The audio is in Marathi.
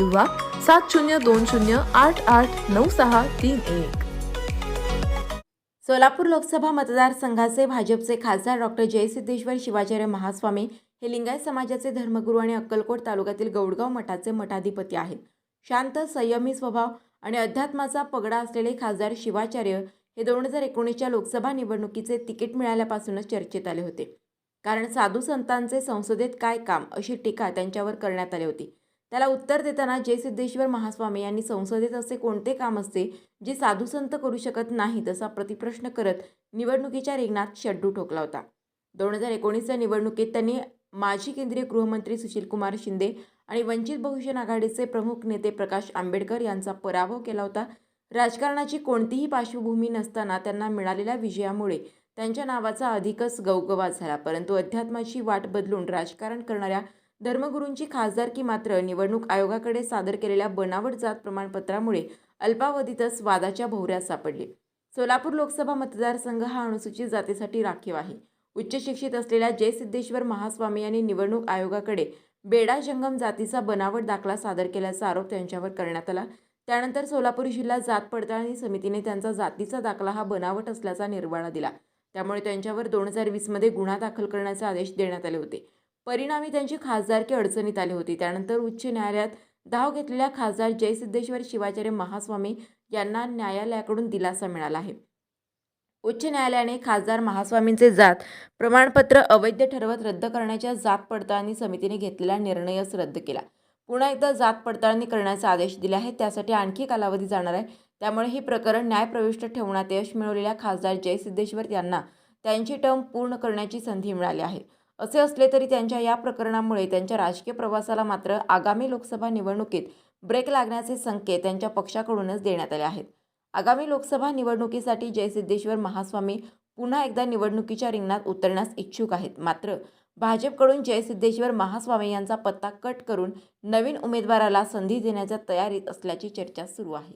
किंवा सात शून्य दोन शून्य आठ आठ नऊ सहा तीन एक. सोलापूर लोकसभा मतदारसंघाचे भाजपचे खासदार डॉक्टर जयसिद्धेश्वर शिवाचार्य महास्वामी हे लिंगायत समाजाचे धर्मगुरू आणि अक्कलकोट तालुक्यातील गौडगाव मठाचे मठाधिपती आहेत. शांत संयमी स्वभाव आणि अध्यात्माचा पगडा असलेले खासदार शिवाचार्य हे दोन हजार एकोणीसच्या लोकसभा निवडणुकीचे तिकीट मिळाल्यापासूनच चर्चेत आले होते. कारण साधू संतांचे संसदेत काय काम अशी टीका त्यांच्यावर करण्यात आली होती. त्याला उत्तर देताना जय सिद्धेश्वर महास्वामी यांनी संसदेत असे कोणते काम असते जे साधुसंत करू शकत नाहीत असा प्रतिप्रश्न करत निवडणुकीच्या रिंगणात शड्डू ठोकला होता. दोन हजार एकोणीसच्या निवडणुकीत त्यांनी माजी केंद्रीय गृहमंत्री सुशीलकुमार शिंदे आणि वंचित बहुजन आघाडीचे प्रमुख नेते प्रकाश आंबेडकर यांचा पराभव केला होता. राजकारणाची कोणतीही पार्श्वभूमी नसताना त्यांना मिळालेल्या विजयामुळे त्यांच्या नावाचा अधिकच गवगवा झाला परंतु अध्यात्माची वाट बदलून राजकारण करणाऱ्या धर्मगुरूंची खासदारकी मात्र निवडणूक आयोगाकडे सादर केलेल्या बनावट जात प्रमाणपत्रामुळे अल्पावधीतच वादाच्या भोवऱ्यात सापडले. सोलापूर लोकसभा मतदारसंघ हा अनुसूचित जातीसाठी राखीव आहे. उच्च शिक्षित असलेल्या जयसिद्धेश्वर महास्वामी यांनी निवडणूक आयोगाकडे बेडा जंगम जातीचा बनावट दाखला सादर केल्याचा आरोप त्यांच्यावर करण्यात आला. त्यानंतर सोलापूर जिल्हा जात पडताळणी समितीने त्यांचा जातीचा दाखला हा बनावट असल्याचा निर्वाळा दिला. त्यामुळे त्यांच्यावर दोन हजार वीसमध्ये गुन्हा दाखल करण्याचे आदेश देण्यात आले होते. परिणामी त्यांची खासदारकी अडचणीत आली होती. त्यानंतर उच्च न्यायालयात धाव घेतलेल्या खासदार जयसिद्धेश्वर शिवाचार्य महास्वामी यांना न्यायालयाकडून दिलासा मिळाला आहे. उच्च न्यायालयाने खासदार महास्वामींचे जात प्रमाणपत्र अवैध ठरवत रद्द करण्याच्या जात पडताळणी समितीने घेतलेला निर्णयच रद्द केला. पुन्हा एकदा जात पडताळणी करण्याचे आदेश दिले आहेत. त्यासाठी आणखी कालावधी जाणार आहे. त्यामुळे हे प्रकरण न्यायप्रविष्ट ठेवण्यात यश मिळवलेल्या खासदार जयसिद्धेश्वर यांना त्यांची टर्म पूर्ण करण्याची संधी मिळाली आहे. असे असले तरी त्यांच्या या प्रकरणामुळे त्यांच्या राजकीय प्रवासाला मात्र आगामी लोकसभा निवडणुकीत ब्रेक लागण्याचे संकेत त्यांच्या पक्षाकडूनच देण्यात आले आहेत. आगामी लोकसभा निवडणुकीसाठी जयसिद्धेश्वर महास्वामी पुन्हा एकदा निवडणुकीच्या रिंगणात उतरण्यास इच्छुक आहेत. मात्र भाजपकडून जयसिद्धेश्वर महास्वामी यांचा पत्ता कट करून नवीन उमेदवाराला संधी देण्याच्या तयारीत असल्याची चर्चा सुरू आहे.